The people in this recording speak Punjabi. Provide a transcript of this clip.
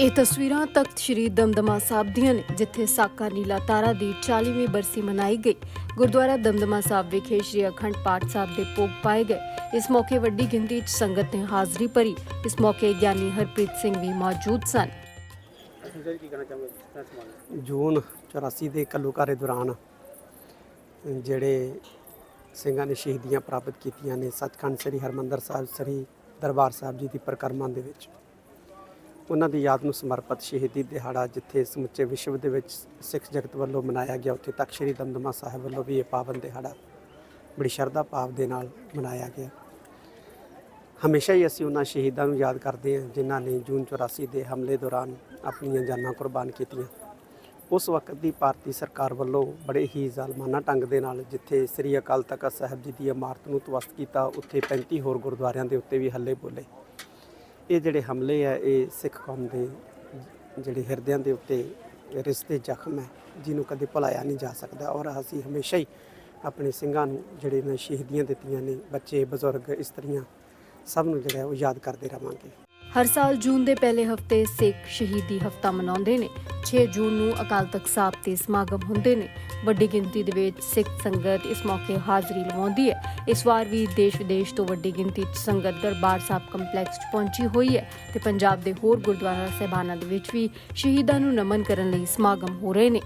ਇਹ ਤਸਵੀਰਾਂ ਤਖਤ ਸ੍ਰੀ ਦਮਦਮਾ ਸਾਹਿਬ ਦੀਆਂ ਨੇ ਜਿੱਥੇ ਸਾਕਾ ਨੀਲਾ ਤਾਰਾ ਦੀ 40ਵੀਂ ਬਰਸੀ ਮਨਾਈ ਗਈ। ਗੁਰਦੁਆਰਾ ਦਮਦਮਾ ਸਾਹਿਬ ਵਿਖੇ ਸ੍ਰੀ ਅਖੰਡ ਪਾਠ ਸਾਹਿਬ ਦੇ ਭੋਗ ਪਾਏ ਗਏ। ਇਸ ਮੌਕੇ ਵੱਡੀ ਗਿਣਤੀ 'ਚ ਸੰਗਤ ਨੇ ਹਾਜ਼ਰੀ ਭਰੀ। ਇਸ ਮੌਕੇ ਗਿਆਨੀ ਹਰਪ੍ਰੀਤ ਸਿੰਘ ਵੀ ਮੌਜੂਦ ਸਨ। ਜੂਨ 84 ਦੇ ਕੱਲੂਕਾਰੇ ਦੌਰਾਨ ਜਿਹੜੇ ਸਿੰਘਾਂ ਨੇ ਸ਼ਹੀਦੀਆਂ ਪ੍ਰਾਪਤ ਕੀਤੀਆਂ ਨੇ ਸੱਚਖੰਡ ਸ੍ਰੀ ਹਰਮੰਦਰ ਸਾਹਿਬ ਸ੍ਰੀ ਦਰਬਾਰ ਸਾਹਿਬ ਜੀ ਦੀ ਪਰਿਕਰਮਾ ਦੇ ਵਿੱਚ। ਉਹਨਾਂ ਦੀ ਯਾਦ ਨੂੰ ਸਮਰਪਿਤ ਸ਼ਹੀਦੀ ਦਿਹਾੜਾ ਜਿੱਥੇ ਸਮੁੱਚੇ ਵਿਸ਼ਵ ਦੇ ਵਿੱਚ ਸਿੱਖ ਜਗਤ ਵੱਲੋਂ ਮਨਾਇਆ ਗਿਆ, ਉੱਥੇ ਤੱਕ ਸ੍ਰੀ ਦਮਦਮਾ ਸਾਹਿਬ ਵੱਲੋਂ ਵੀ ਇਹ ਪਾਵਨ ਦਿਹਾੜਾ ਬੜੀ ਸ਼ਰਧਾ ਭਾਵ ਦੇ ਨਾਲ ਮਨਾਇਆ ਗਿਆ। ਹਮੇਸ਼ਾ ਹੀ ਅਸੀਂ ਉਹਨਾਂ ਸ਼ਹੀਦਾਂ ਨੂੰ ਯਾਦ ਕਰਦੇ ਹਾਂ ਜਿਨ੍ਹਾਂ ਨੇ ਜੂਨ 84 ਦੇ ਹਮਲੇ ਦੌਰਾਨ ਆਪਣੀਆਂ ਜਾਨਾਂ ਕੁਰਬਾਨ ਕੀਤੀਆਂ। ਉਸ ਵਕਤ ਦੀ ਭਾਰਤੀ ਸਰਕਾਰ ਵੱਲੋਂ ਬੜੇ ਹੀ ਜ਼ਾਲਮਾਨਾ ਢੰਗ ਦੇ ਨਾਲ ਜਿੱਥੇ ਸ੍ਰੀ ਅਕਾਲ ਤਖਤ ਸਾਹਿਬ ਜੀ ਦੀ ਇਮਾਰਤ ਨੂੰ ਤਵਸਤ ਕੀਤਾ, ਉੱਥੇ 35 ਹੋਰ ਗੁਰਦੁਆਰਿਆਂ ਦੇ ਉੱਤੇ ਵੀ ਹੱਲੇ ਬੋਲੇ। ਇਹ ਜਿਹੜੇ ਹਮਲੇ ਆ, ਇਹ ਸਿੱਖ ਕੌਮ ਦੇ ਜਿਹੜੇ ਹਿਰਦਿਆਂ ਦੇ ਉੱਤੇ ਰਿਸ਼ਤੇ ਜ਼ਖਮ ਹੈ, ਜਿਹਨੂੰ ਕਦੇ ਭੁਲਾਇਆ ਨਹੀਂ ਜਾ ਸਕਦਾ ਔਰ ਅਸੀਂ ਹਮੇਸ਼ਾ ਹੀ ਆਪਣੇ ਸਿੰਘਾਂ ਨੂੰ ਜਿਹੜੇ ਨੇ ਸ਼ਹੀਦੀਆਂ ਦਿੱਤੀਆਂ ਨੇ, ਬੱਚੇ, ਬਜ਼ੁਰਗ, ਇਸਤਰੀਆਂ, ਸਭ ਨੂੰ ਜਿਹੜਾ ਉਹ ਯਾਦ ਕਰਦੇ ਰਵਾਂਗੇ। ਹਰ ਸਾਲ ਜੂਨ ਦੇ ਪਹਿਲੇ ਹਫ਼ਤੇ ਸਿੱਖ ਸ਼ਹੀਦੀ ਹਫਤਾ ਮਨਾਉਂਦੇ ਨੇ। 6 ਜੂਨ ਨੂੰ ਅਕਾਲ ਤਖਤ ਸਾਹਿਬ ਤੇ ਸਮਾਗਮ ਹੁੰਦੇ ਨੇ। ਵੱਡੀ ਗਿਣਤੀ ਦੇ ਵਿੱਚ ਸਿੱਖ ਸੰਗਤ ਇਸ ਮੌਕੇ ਹਾਜ਼ਰੀ ਲਵਾਉਂਦੀ ਹੈ। ਇਸ ਵਾਰ ਵੀ ਦੇਸ਼ ਵਿਦੇਸ਼ ਤੋਂ ਵੱਡੀ ਗਿਣਤੀ 'ਚ ਸੰਗਤ ਦਰਬਾਰ ਸਾਹਿਬ ਕੰਪਲੈਕਸ 'ਚ ਪਹੁੰਚੀ ਹੋਈ ਹੈ ਤੇ ਪੰਜਾਬ ਦੇ ਹੋਰ ਗੁਰਦੁਆਰਾ ਸਹਿਬਾਨਾਂ ਦੇ ਵਿੱਚ ਵੀ ਸ਼ਹੀਦਾਂ ਨੂੰ ਨਮਨ ਕਰਨ ਲਈ ਸਮਾਗਮ ਹੋ ਰਹੇ ਨੇ।